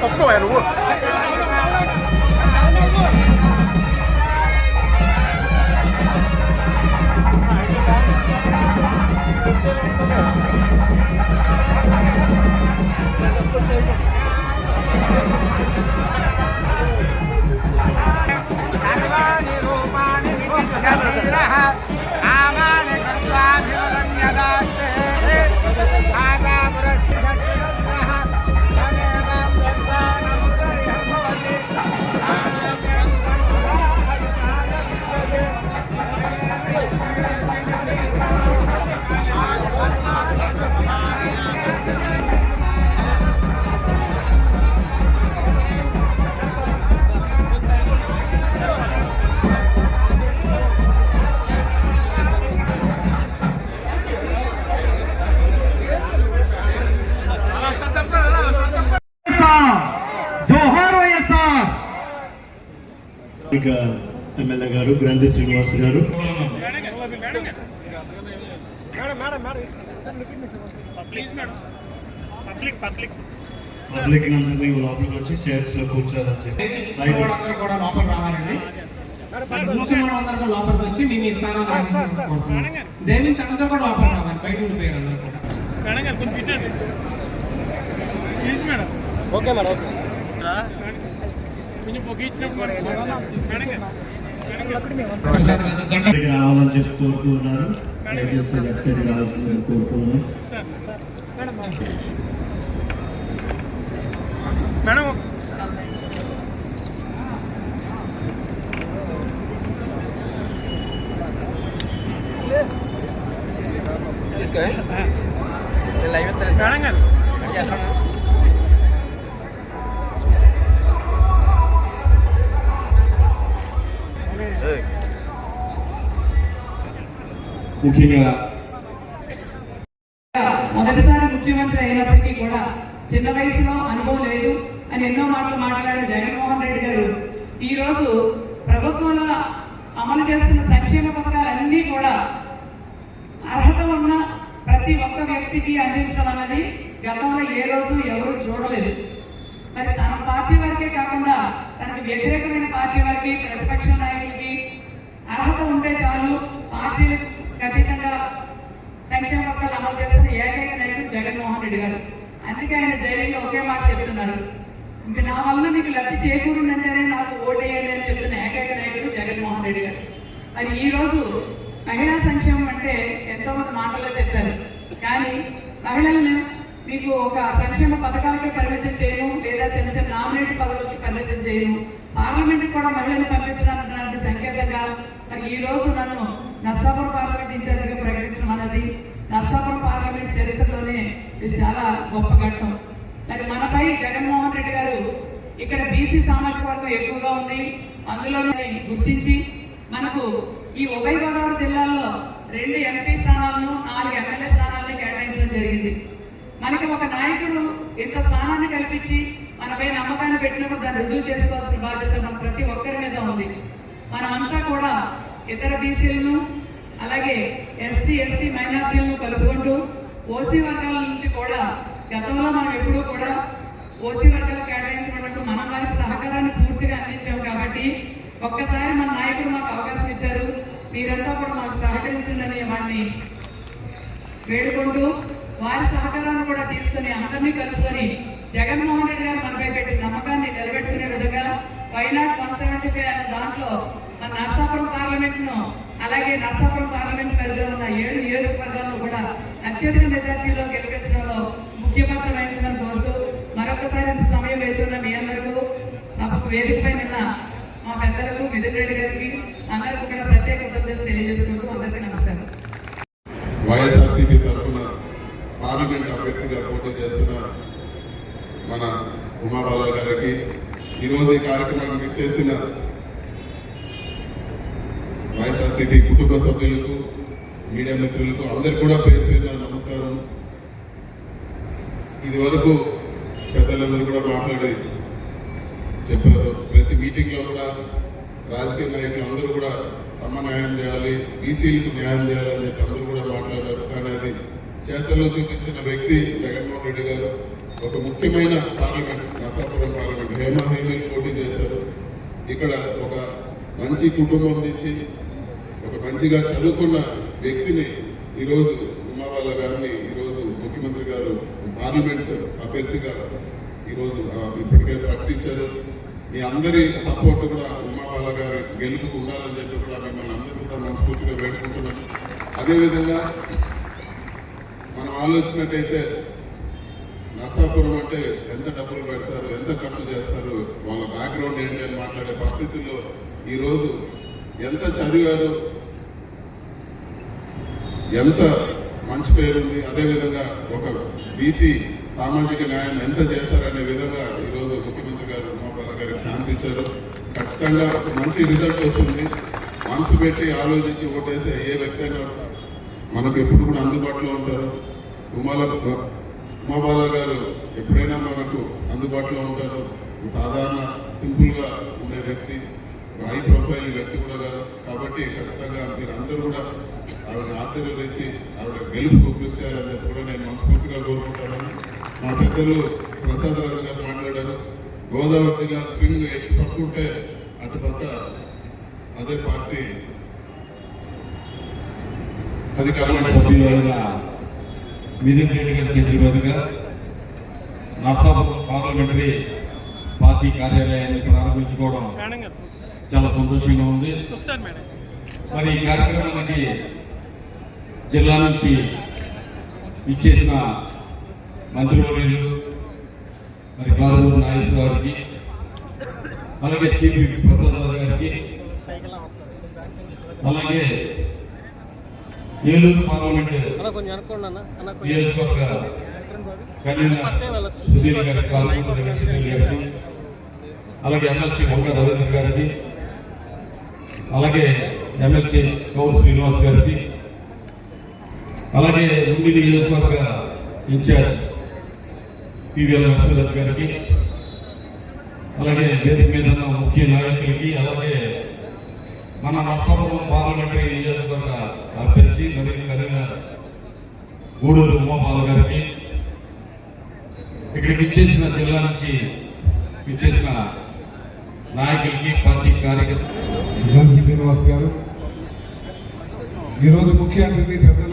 Tocou, era o outro. Thank MLA గారు గ్రంథి శ్రీనివాస్ గారు. Public అందరినీ లోపలికి వచ్చి చైర్స్లో కూర్చోాలని చెప్పి కూడా లోపల రావాలండి. లోపలికి వచ్చి మీ ఆక్రమించుకుంటున్నాం. దయవించి అందరూ కూడా లోపల రావాలి. బయట ఉండిపోయారు అందరూ కూడా. Okay madam. Okay గంట దగ్గర రావాలని చెప్పి కోరుతూ ఉన్నారు దయచేసి లెఫ్ట్ సైడ్ రావాల్సిందని కోరుతున్నాను ముఖ్యంగా మొదటిసారి ముఖ్యమంత్రి అయినప్పటికీ కూడా చిన్న వయసులో అనుభవం లేదు అని ఎన్నో మాటలు మాట్లాడిన జగన్మోహన్ రెడ్డి గారు ఈ రోజు ప్రభుత్వంలో అమలు చేస్తున్న సంక్షేమ పథకాలన్నీ కూడా అర్హత ఉన్న ప్రతి ఒక్క వ్యక్తికి అందించడం అన్నది గతంలో ఏ రోజు ఎవరు చూడలేదు. మరి తన పార్టీ వరకే కాకుండా తనకు వ్యతిరేకమైన పార్టీ వారికి ప్రతిపక్ష నాయకులకి అర్హత ఉంటే చాలు పార్టీలకు ఖచ్చితంగా సంక్షేమ పథకాలు అమలు చేస్తున్న ఏకైక నాయకుడు జగన్మోహన్ రెడ్డి గారు. అందుకే ఆయన ధైర్యంగా ఒకే మాట చెప్తున్నారు ఇంకా నా వల్ల మీకు లబ్ధి చేకూరుందంటేనే నాకు ఓటేయాలి అని చెప్తున్న ఏకైక నాయకుడు జగన్మోహన్ రెడ్డి గారు. మరి ఈ రోజు మహిళా సంక్షేమం అంటే ఎంతో మంది మాటల్లో చెప్పారు. కానీ మహిళలను మీకు ఒక సంక్షేమ పథకాలకే పరిమితం చేయము లేదా చిన్న చిన్న నామినేట్ పదవులకి పరిమితం చేయము పార్లమెంట్కి కూడా మహిళలు పంపించడానికి సంకేతంగా. మరి ఈ రోజు నన్ను నర్సాపురం పార్లమెంట్ ఇన్ఛార్జిగా ప్రకటించడం అన్నది నర్సాపురం పార్లమెంట్ చరిత్రలోనే ఇది చాలా గొప్ప ఘట్టం. మరి మనపై జగన్మోహన్ రెడ్డి గారు ఇక్కడ బీసీ సామాజిక వర్గం ఎక్కువగా ఉంది. అందులోనే గుర్తించి మనకు ఈ ఉభయ గోదావరి జిల్లాల్లో రెండు ఎంపీ స్థానాలను నాలుగు ఎమ్మెల్యే స్థానాలను కేటాయించడం జరిగింది. మనకి ఒక నాయకుడు ఇంత స్థానాన్ని కల్పించి మనపై నమ్మకాన్ని పెట్టినప్పుడు దాన్ని రుజువు చేసుకోవాల్సిన బాధ్యత మన ప్రతి ఒక్కరి మీద ఉంది. మనమంతా కూడా ఇతర బీసీలను అలాగే ఎస్సీ ఎస్టీ మైనార్టీలను కలుపుకుంటూ ఓసీ వర్గాల నుంచి కూడా గతంలో మనం ఎప్పుడూ కూడా ఓసీ వర్గాలు కేటాయించబడినట్టు మనం వారికి సహకారాన్ని పూర్తిగా అందించాం కాబట్టి ఒక్కసారి మన నాయకుడు మాకు అవకాశం ఇచ్చారు. మీరంతా కూడా మాకు సహకరించిందని వాడిని వేడుకుంటూ వారి సహకారాన్ని కూడా తీసుకుని అందరినీ కలుపుకొని జగన్మోహన్ రెడ్డి గారు మనపై పెట్టిన నమ్మకాన్ని నిలబెట్టుకునే విధంగా వైనాడ్ వన్ సెవెంటీ ఫైవ్ అనే దాంట్లో మన నర్సాపురం పార్లమెంట్ను అలాగే నర్సాపురం పార్లమెంట్ పరిధిలో ఉన్న ఏడు నియోజకవర్గాలను కూడా అత్యధిక మెజార్టీలో గెలిపించడంలో ముఖ్య పాత్ర వహించమని కోరుతూ మరొకసారి ఇంత సమయం వేచున్న మీ అందరికీ సభకు వేదికపై నిన్న మా పెద్దలకు మిథున్ రెడ్డి గారికి అందరికీ కూడా ప్రత్యేక కృతజ్ఞతలు తెలియజేసుకుంటూ అందరికీ నమస్కారం. వైఎస్ఆర్సీపీ తరఫున పార్లమెంట్ అభ్యర్థిగా పోటీ చేస్తున్న మన ఉమాబాబు గారికి ఈరోజు ఈ కార్యక్రమాన్ని చేసిన వైఎస్ఆర్సీపీ కుటుంబ సభ్యులకు మీడియా మిత్రులకు అందరికీ కూడా పేరు పేరు నమస్కారం. ఇది వరకు పెద్దలందరూ కూడా మాట్లాడి చెప్పారు. ప్రతి మీటింగ్లో కూడా రాజకీయ నాయకులు అందరూ కూడా సమన్వయం చేయాలి బీసీలకు న్యాయం చేయాలని చెప్పి అందరూ కూడా మాట్లాడారు. కానీ అది చేతల్లో చూపించిన వ్యక్తి జగన్మోహన్ రెడ్డి గారు ఒక ముఖ్యమైన పార్లమెంట్ నర్సాపురం పార్లమెంట్ హేమా హేమీలు పోటీ చేశారు. ఇక్కడ ఒక మంచి కుటుంబం నుంచి మంచిగా చదువుకున్న వ్యక్తిని ఈరోజు ఉమావాళ్ళ గారిని ఈరోజు ముఖ్యమంత్రి గారు పార్లమెంట్ అభ్యర్థిగా ఈరోజు ఇప్పటికే ప్రకటించారు. మీ అందరి సపోర్ట్ కూడా ఉమావాళ్ళ గారి గెలుపు ఉండాలని చెప్పి కూడా మిమ్మల్ని అందరినీ కూడా మనస్ఫూర్తిగా వేడుకుంటున్నాను అదేవిధంగా మనం ఆలోచించినట్టయితే నర్సాపురం అంటే ఎంత డబ్బులు పెడతారు ఎంత ఖర్చు చేస్తారు వాళ్ళ బ్యాక్గ్రౌండ్ ఏంటి అని మాట్లాడే పరిస్థితుల్లో ఈరోజు ఎంత చదివారు ఎంత మంచి పేరుంది అదేవిధంగా ఒక బీసీ సామాజిక న్యాయం ఎంత చేశారనే విధంగా ఈరోజు ముఖ్యమంత్రి గారు మోహన్ గారికి ఛాన్స్ ఇచ్చారు. ఖచ్చితంగా మంచి రిజల్ట్ వస్తుంది. మనసు పెట్టి ఆలోచించి ఓటేసే ఏ వ్యక్తి అయినా మనకు ఎప్పుడు కూడా అందుబాటులో ఉంటారు. ఉమాల ఉమాబాల గారు ఎప్పుడైనా మనకు అందుబాటులో ఉంటారు. సాధారణ సింపుల్గా ఉండే వ్యక్తి హై ప్రొఫైల్ వ్యక్తి కూడా కాదు. కాబట్టి ఖచ్చితంగా మీరు అందరూ కూడా ఆవిడని ఆశీర్వదించి ఆవిడ గెలుపు చెప్పి కూడా నేను మనస్ఫూర్తిగా కోరుకుంటున్నాను మా పెద్దలు ప్రసాద్ రాజు గారు మాట్లాడారు. గోదావరి గారు స్వింగ్ ఎటు పక్క ఉంటే అటు పక్క అదే పార్టీ అధికారంలో పార్లమెంట్ సభ్యులైన మిథున్ రెడ్డి గారి చేతుల మీదుగా నర్సాపురం పార్లమెంటరీ పార్టీ కార్యాలయాన్ని ప్రారంభించుకోవడం చాలా సంతోషంగా ఉంది. మరి ఈ కార్యక్రమానికి జిల్లా నుంచి ఇచ్చేసిన మంత్రివర్యులు మరి కాదూరు నాగేశ్వర గారికి అలాగే చీఫ్ ప్రసాద్ రావు గారికి అలాగే ఏలూరు పార్లమెంట్ నియోజకవర్గ సుధీర్ గారి కాలుమూరి వెంకటేశ్వర గారికి అలాగే ఎమ్మెల్సీ వంక రవీంద్ర గారికి అలాగే ఎమ్మెల్సీ కౌరు శ్రీనివాస్ గారికి అలాగే ఉండి నియోజకవర్గ ఇన్ఛార్జ్ పివిఎల్ నరసింహరాజు గారికి అలాగే వేదిక మీద ముఖ్య నాయకులకి అలాగే మన నర్సాపురం పార్లమెంటరీ నియోజకవర్గ అభ్యర్థి మరియు కన్వీనర్ గూడూరు ఉమాబాల గారికి ఇక్కడికి ఇచ్చేసిన జిల్లా నుంచి ఇచ్చేసిన నాయకులకి పార్టీ కార్యకర్తలు శ్రీనివాస్ గారు. ఈరోజు ముఖ్య అతిథి పెద్దలు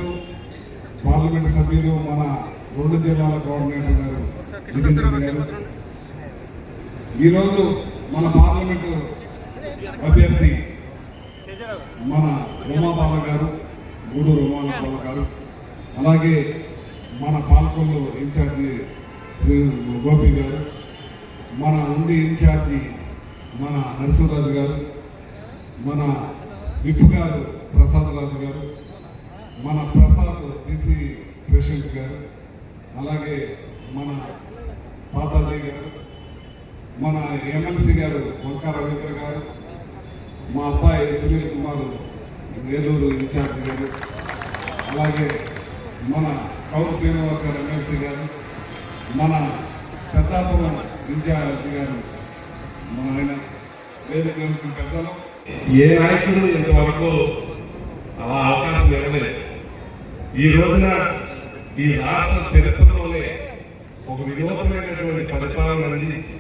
పార్లమెంట్ సభ్యులు మన రెండు జిల్లాల కోఆర్డినేటర్ గారు ఈరోజు మన పార్లమెంటు అభ్యర్థి మన ఉమాబాల గారు గూడూరు ఉమాబాల గారు అలాగే మన పాలకొల్లు ఇన్ఛార్జి శ్రీ గోపి గారు మన ఉండి ఇన్ఛార్జి మన నరసింహరాజు గారు మన విప్ గారు ప్రసాద్ రాజు గారు మన ప్రసాద్ బీసీ ప్రెసిడెంట్ గారు అలాగే మన పాతాజీ గారు మన ఎమ్మెల్సీ గారు వంకా రవీంద్ర గారు మా అబ్బాయి సునీల్ కుమార్ ఏలూరు ఇన్ఛార్జి గారు అలాగే మన కౌరు శ్రీనివాస్ గారు ఎమ్మెల్సీ గారు మన పెద్దాపురం ఇన్ఛార్జి గారు మన ఆయన వేదిక పెద్దలు. ఏ నాయకుడు ఇంతవరకు అలా అవకాశం ఇవ్వలేదు. ఈ రోజున ఈ రాష్ట్ర చరిత్రలోనే ఒక వినూతమైనటువంటి పరిపాలన అందించి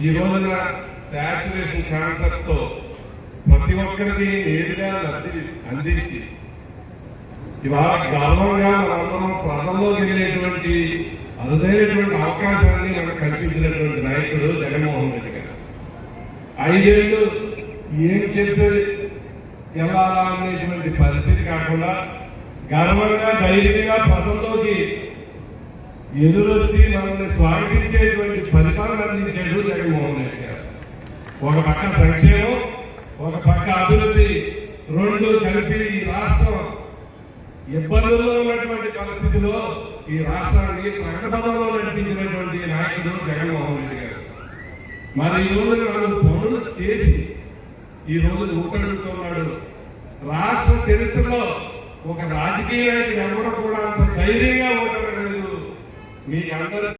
ఈ రోజున శాచురేషన్ కాన్సెప్ట్తో ప్రతి ఒక్కరికి నేరుగా లబ్ధి అందించి ఇవాళ గర్వంగా మనందరం ప్రజల్లో వెళ్ళేటువంటి అరుదైనటువంటి అవకాశాన్ని మనకు కల్పించినటువంటి నాయకుడు జగన్మోహన్ రెడ్డి గారు. ఐదేళ్ళు ఏం చెప్తే ఎలా అనేటువంటి పరిస్థితి కాకుండా గర్వంగా ధైర్యంగా పదంలోకి ఎదురొచ్చి మనల్ని స్వాగతించేటువంటి పరిపాలన అందించాడు జగన్మోహన్ రెడ్డి గారు. ఒక పక్క సంక్షేమం ఒక పక్క అభివృద్ధి రెండు కలిపి ఈ రాష్ట్రం ఇబ్బందుల్లో ఉన్నటువంటి పరిస్థితిలో ఈ రాష్ట్రాన్ని ప్రగతిపదంలో నడిపించినటువంటి నాయకుడు జగన్మోహన్ రెడ్డి గారు. మరి ఈ రోజు నాలుగు పనులు చేసి ఈ రోజు ఊకడుతున్నాడు రాష్ట్ర చరిత్రలో ఒక రాజకీయ నాయకుడు ఎవరు కూడా అంత ధైర్యంగా ఉండలేదు మీకు అందరూ